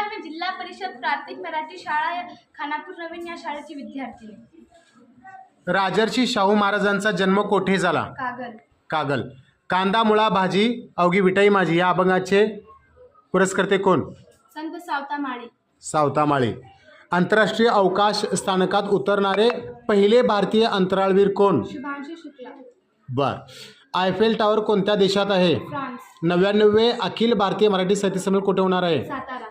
नमस्कार मी जिल्हा परिषद प्राथमिक मराठी शाळा खानापूर नवीन या शाळेची विद्यार्थी आहे. राजर्षी शाहू महाराजांचा जन्म कोठे झाला? कागल. कागल. कांदा मुळा भाजी अवघी विटाई माझी या अभंगाचे पुरस्कर्ते कोण? संत सावता माळी. सावतामाळे आंतरराष्ट्रीय अवकाश स्थानकात उतरणारे पहिले भारतीय अंतराळवीर कोण? शुभांशू शुक्ला. बर. आयफेल टॉवर कोणत्या देशात आहे? फ्रान्स. नव्याण्णवे अखिल भारतीय मराठी साहित्य संमेलन कुठे होणार आहे? Satara.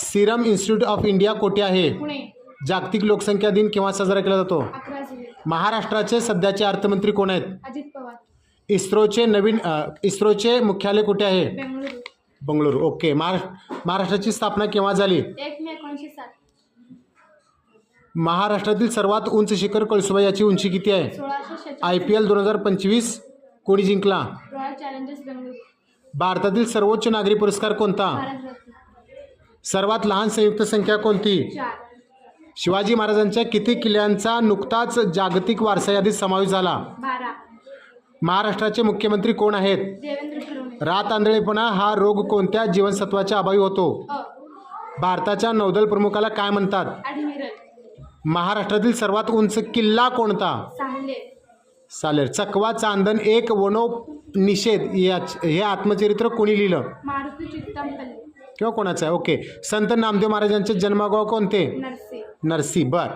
Serum institute of India कोठे आहे? पुणे. जागतिक लोकसंख्या दिन केव्हा साजरा केला जातो? अकरा जुलै. महाराष्ट्राचे सध्याचे अर्थमंत्री कोण आहेत? अजित पवार. इस्रोचे नवीन अ, इस्रोचे मुख्यालय कुठे आहे? बेंगळुरू. बंगळुरू. ओके. महाराष्ट्र महाराष्ट्राची स्थापना केव्हा झाली? एक मे एकोणीसशे साठ. महाराष्ट्रातील सर्वात उंच शिखर कळसुबाई याची उंची किती आहे? सोळाशे आय पी एल दोन हजार पंचवीस कोणी जिंकला? रॉयल चॅलेंजर्स बेंगळुरू भारतातील सर्वोच्च नागरी पुरस्कार कोणता? सर्वात लहान संयुक्त संख्या कोणती? शिवाजी महाराजांच्या किती किल्ल्यांचा नुकताच जागतिक वारसा यादीत समावेश झाला? महाराष्ट्राचे मुख्यमंत्री कोण आहेत? रात आंधळेपणा हा रोग कोणत्या जीवनसत्वाच्या अभावी होतो? भारताच्या नौदल प्रमुखाला काय म्हणतात? महाराष्ट्रातील सर्वात उंच किल्ला कोणता? चालेल चकवा चांदन एक वनो निषेध याच हे आत्मचरित्र कोणी लिहिलं? किंवा कोणाचं आहे? ओके. संत नामदेव महाराजांचे जन्मगाव कोणते? नरसे. नरसी. बर.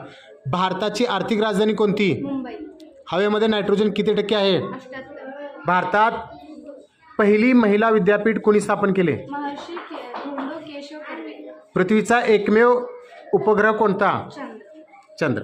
भारताची आर्थिक राजधानी कोणती? मुंबई. हवेमध्ये नायट्रोजन किती टक्के आहे? भारतात पहिली महिला विद्यापीठ कोणी स्थापन केले? पृथ्वीचा एकमेव उपग्रह कोणता? चंद्र. चंद्र.